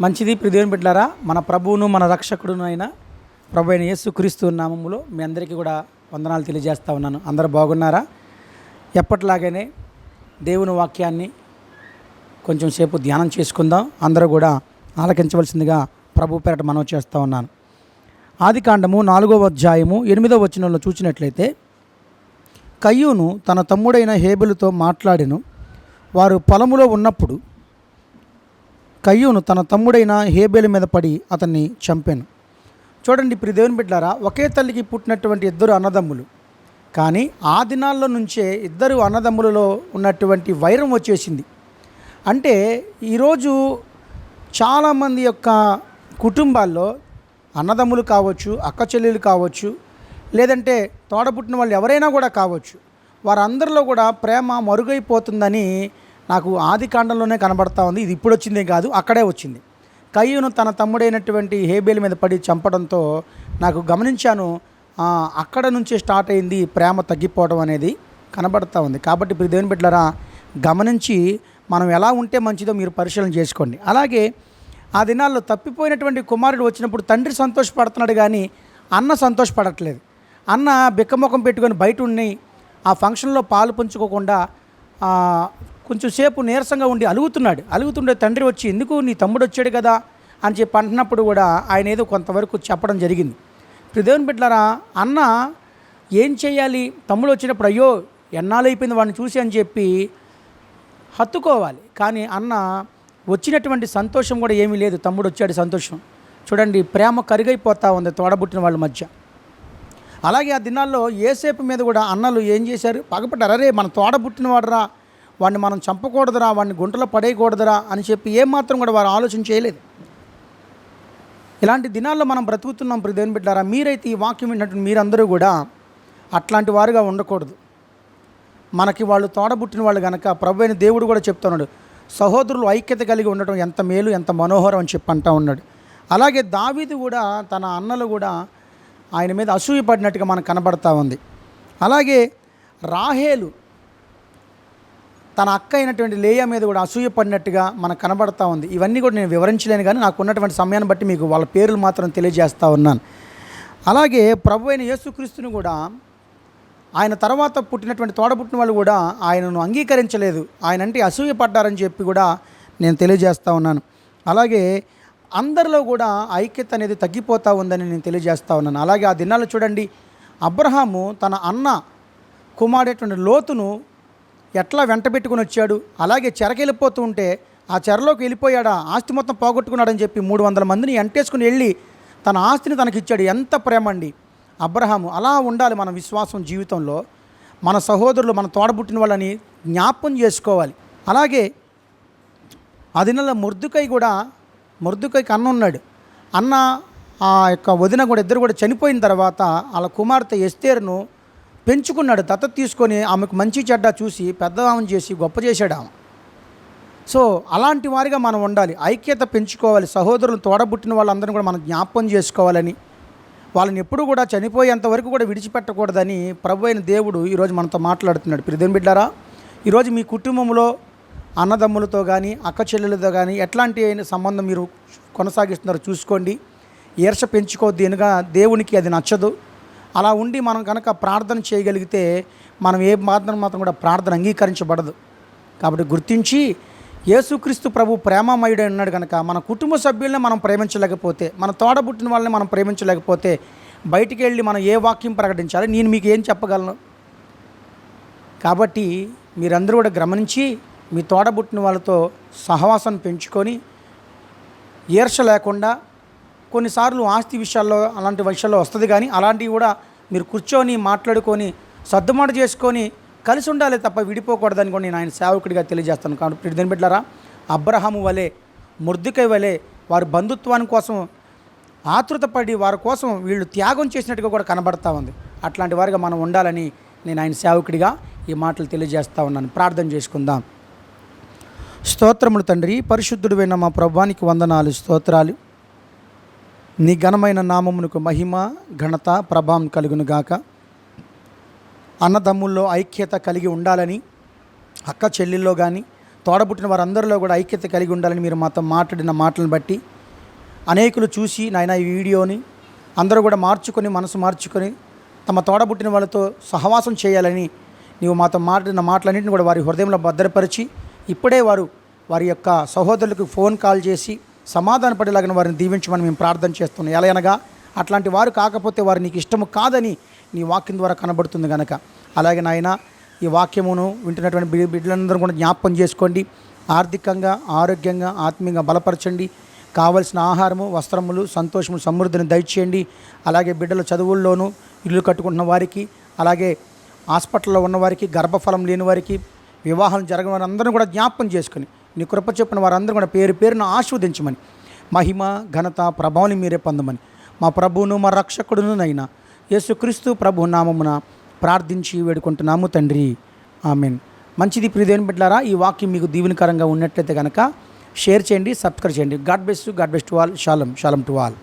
మంచిది ప్రిదేవుని బిడ్డారా మన ప్రభువును మన రక్షకుడును అయిన ప్రభు అయిన యేసు క్రీస్తు నామములో మీ అందరికీ కూడా వందనాలు తెలియజేస్తా ఉన్నాను. అందరూ బాగున్నారా? ఎప్పటిలాగానే దేవుని వాక్యాన్ని కొంచెం సేపు ధ్యానం చేసుకుందాం. అందరూ కూడా ఆలకించవలసిందిగా ప్రభు పేరట మనం చేస్తూ ఉన్నాను. ఆది కాండము నాలుగవ అధ్యాయము ఎనిమిదవ వచనంలో చూసినట్లయితే కయ్యూను తన తమ్ముడైన హేబులతో మాట్లాడిను. వారు పొలములో ఉన్నప్పుడు కయ్యూను తన తమ్ముడైన హేబేలు మీద పడి అతన్ని చంపాను. చూడండి ఇప్పుడు దేవుని బిడ్డారా ఒకే తల్లికి పుట్టినటువంటి ఇద్దరు అన్నదమ్ములు. కానీ ఆ దినాల్లో నుంచే ఇద్దరు అన్నదమ్ములలో ఉన్నటువంటి వైరం వచ్చేసింది. అంటే ఈరోజు చాలామంది యొక్క కుటుంబాల్లో అన్నదమ్ములు కావచ్చు అక్క చెల్లెలు కావచ్చు లేదంటే తోడబుట్టిన వాళ్ళు ఎవరైనా కూడా కావచ్చు వారందరిలో కూడా ప్రేమ మరుగైపోతుందని నాకు ఆది కాండంలోనే కనబడతా ఉంది. ఇది ఇప్పుడు వచ్చిందే కాదు అక్కడే వచ్చింది. కయ్యూను తన తమ్ముడైనటువంటి హేబేల్ మీద పడి చంపడంతో నాకు గమనించాను అక్కడ నుంచే స్టార్ట్ అయింది ప్రేమ తగ్గిపోవడం అనేది కనబడతా ఉంది. కాబట్టి ఇప్పుడు దేవుని బిడ్డలారా గమనించి మనం ఎలా ఉంటే మంచిదో మీరు పరిశీలన చేసుకోండి. అలాగే ఆ దినాల్లో తప్పిపోయినటువంటి కుమారుడు వచ్చినప్పుడు తండ్రి సంతోషపడుతున్నాడు కానీ అన్న సంతోషపడట్లేదు. అన్న బిక్కముఖం పెట్టుకొని బయట ఉండి ఆ ఫంక్షన్లో పాలు పంచుకోకుండా కొంచెం సేపు నీరసంగా ఉండి అలుగుతున్నాడు. అలుగుతుండే తండ్రి వచ్చి ఎందుకు నీ తమ్ముడు వచ్చాడు కదా? అని చెప్పి అంటున్నప్పుడు కూడా ఆయన ఏదో కొంతవరకు చెప్పడం జరిగింది. ఇప్పుడు దేవుని బిడ్డలారా అన్న ఏం చేయాలి? తమ్ముడు వచ్చినప్పుడు అయ్యో ఎన్నాళ్ళు అయిపోయింది వాడిని చూసి అని చెప్పి హత్తుకోవాలి. కానీ అన్న వచ్చినటువంటి సంతోషం కూడా ఏమీ లేదు. తమ్ముడు వచ్చాడు సంతోషం. చూడండి ప్రేమ కరుగైపోతూ ఉంది తోడబుట్టిన వాళ్ళ మధ్య. అలాగే ఆ దినాల్లో ఏసేపు మీద కూడా అన్నలు ఏం చేశారు? పగపడ్డారు అరే మన తోడబుట్టిన వాడరా వాడిని మనం చంపకూడదురా వాడిని గుంటలో పడేయకూడదురా అని చెప్పి ఏమాత్రం కూడా వారు ఆలోచన చేయలేదు. ఇలాంటి దినాల్లో మనం బ్రతుకుతున్నాం ప్రతి దేవుని బిడ్డారా మీరైతే ఈ వాక్యం విన్నటువంటి మీరందరూ కూడా అట్లాంటి వారుగా ఉండకూడదు. మనకి వాళ్ళు తోడబుట్టిన వాళ్ళు కనుక ప్రభు అయిన దేవుడు కూడా చెప్తున్నాడు సహోదరులు ఐక్యత కలిగి ఉండటం ఎంత మేలు ఎంత మనోహరం అని చెప్పి అంటా ఉన్నాడు. అలాగే దావీది కూడా తన అన్నలు కూడా ఆయన మీద అసూయపడినట్టుగా మనకు కనబడతా ఉంది. అలాగే రాహేలు తన అక్క అయినటువంటి లేయా మీద కూడా అసూయపడినట్టుగా మనకు కనబడతా ఉంది. ఇవన్నీ కూడా నేను వివరించలేను కానీ నాకు ఉన్నటువంటి సమయాన్ని బట్టి మీకు వాళ్ళ పేర్లు మాత్రం తెలియజేస్తూ ఉన్నాను. అలాగే ప్రభు అయిన యేసుక్రీస్తుని కూడా ఆయన తర్వాత పుట్టినటువంటి తోడబుట్టిన వాళ్ళు కూడా ఆయనను అంగీకరించలేదు. ఆయన అంటే అసూయపడ్డారని చెప్పి కూడా నేను తెలియజేస్తూ ఉన్నాను. అలాగే అందరిలో కూడా ఐక్యత అనేది తగ్గిపోతూ ఉందని నేను తెలియజేస్తూ ఉన్నాను. అలాగే ఆ దినాలు చూడండి అబ్రహాము తన అన్న కుమారుడైనటువంటి లోతును ఎట్లా వెంట పెట్టుకుని వచ్చాడు? అలాగే చెరకెళ్ళిపోతూ ఉంటే ఆ చెరలోకి వెళ్ళిపోయాడా? ఆస్తి మొత్తం పోగొట్టుకున్నాడని చెప్పి మూడు వందల మందిని ఎంటేసుకుని వెళ్ళి తన ఆస్తిని తనకి ఇచ్చాడు. ఎంత ప్రేమ అండి. అబ్రహాము అలా ఉండాలి మన విశ్వాసం జీవితంలో. మన సహోదరులు మన తోడబుట్టిన వాళ్ళని జ్ఞాపం చేసుకోవాలి. అలాగే అది నెల ముర్దుకై కూడా ముర్దుకైకి అన్న ఉన్నాడు. అన్న ఆ యొక్క వదిన కూడా ఇద్దరు కూడా చనిపోయిన తర్వాత వాళ్ళ కుమార్తె ఎస్తేరును పెంచుకున్నాడు దత్తత తీసుకొని ఆమెకు మంచి చెడ్డ చూసి పెద్దవామని చేసి గొప్ప చేశాడు ఆమె. సో అలాంటి వారిగా మనం ఉండాలి. ఐక్యత పెంచుకోవాలి. సహోదరులు తోడబుట్టిన వాళ్ళందరినీ కూడా మనం జ్ఞాపకం చేసుకోవాలని వాళ్ళని ఎప్పుడు కూడా చనిపోయేంత వరకు కూడా విడిచిపెట్టకూడదని ప్రభు అయిన దేవుడు ఈరోజు మనతో మాట్లాడుతున్నాడు. ప్రిదేని బిడ్డారా ఈరోజు మీ కుటుంబంలో అన్నదమ్ములతో కానీ అక్క చెల్లెలతో కానీ ఎట్లాంటి సంబంధం మీరు కొనసాగిస్తున్నారో చూసుకోండి. ఈర్ష పెంచుకోవద్దు ఎనుగా దేవునికి అది నచ్చదు. అలా ఉండి మనం కనుక ప్రార్థన చేయగలిగితే మనం ఏ మాత్రం మాత్రం కూడా ప్రార్థన అంగీకరించబడదు. కాబట్టి గుర్తించి యేసుక్రీస్తు ప్రభు ప్రేమమయుడై ఉన్నాడు కనుక మన కుటుంబ సభ్యుల్ని మనం ప్రేమించలేకపోతే మన తోడబుట్టిన వాళ్ళని మనం ప్రేమించలేకపోతే బయటికి వెళ్ళి మనం ఏ వాక్యం ప్రకటించాలి నేను మీకు ఏం చెప్పగలను? కాబట్టి మీరందరూ కూడా గమనించి మీ తోడబుట్టిన వాళ్ళతో సహవాసం పెంచుకొని ఈర్ష లేకుండా కొన్నిసార్లు ఆస్తి విషయాల్లో అలాంటి విషయాల్లో వస్తుంది కానీ అలాంటివి కూడా మీరు కూర్చొని మాట్లాడుకొని సర్దుమాట చేసుకొని కలిసి ఉండాలి తప్ప విడిపోకూడదని కూడా నేను ఆయన సేవకుడిగా తెలియజేస్తాను. కాబట్టి దీని బిడ్డారా అబ్రహము వలె ముర్దికై వలె వారి బంధుత్వాని కోసం ఆతృతపడి వారి కోసం వీళ్ళు త్యాగం చేసినట్టుగా కూడా కనబడతా ఉంది. అట్లాంటి వారిగా మనం ఉండాలని నేను ఆయన సేవకుడిగా ఈ మాటలు తెలియజేస్తా ఉన్నాను. ప్రార్థన చేసుకుందాం. స్తోత్రములు తండ్రి పరిశుద్ధుడైన మా ప్రభానికి వందనాలు స్తోత్రాలు. నీ ఘనమైన నామమునకు మహిమ ఘనత ప్రభావం కలుగును గాక. అన్నదమ్ముల్లో ఐక్యత కలిగి ఉండాలని అక్క చెల్లెల్లో కానీ తోడబుట్టిన వారందరిలో కూడా ఐక్యత కలిగి ఉండాలని మీరు మాతో మాట్లాడిన మాటలను బట్టి అనేకులు చూసి నాయన ఈ వీడియోని అందరూ కూడా మార్చుకొని మనసు మార్చుకొని తమ తోడబుట్టిన వాళ్ళతో సహవాసం చేయాలని నీవు మాతో మాట్లాడిన మాటలన్నింటిని కూడా వారి హృదయంలో భద్రపరిచి ఇప్పుడే వారు వారి యొక్క సహోదరులకు ఫోన్ కాల్ చేసి సమాధాన పడేలాగిన వారిని దీవించమని మేము ప్రార్థన చేస్తున్నాం. ఎలా అనగా అట్లాంటి వారు కాకపోతే వారు నీకు ఇష్టము కాదని నీ వాక్యం ద్వారా కనబడుతుంది కనుక అలాగే నాయన ఈ వాక్యమును వింటున్నటువంటి బిడ్డ బిడ్డలందరూ కూడా జ్ఞాపకం చేసుకోండి. ఆర్థికంగా ఆరోగ్యంగా ఆత్మీయంగా బలపరచండి. కావలసిన ఆహారము వస్త్రములు సంతోషము సమృద్ధిని దయచేయండి. అలాగే బిడ్డల చదువుల్లోనూ ఇల్లు కట్టుకుంటున్న వారికి అలాగే హాస్పిటల్లో ఉన్నవారికి గర్భఫలం లేని వారికి వివాహం జరగని వారందరూ కూడా జ్ఞాపకం చేసుకుని నీ కృప చెప్పిన వారందరూ కూడా పేరు పేరును ఆస్వాదించమని మహిమ ఘనత ప్రభావం మీరే పొందమని. మా ప్రభువును మా రక్షకుడును నైనా యేసుక్రీస్తు ప్రభు నామమున ప్రార్థించి వేడుకుంటున్నాము తండ్రి. ఆమెన్. మంచిది ప్రియదేవుని బిడ్డారా ఈ వాక్యం మీకు దీవెనకరంగా ఉన్నట్లయితే కనుక షేర్ చేయండి సబ్స్క్రైబ్ చేయండి. God best God best to all. షాలం షాలం to all.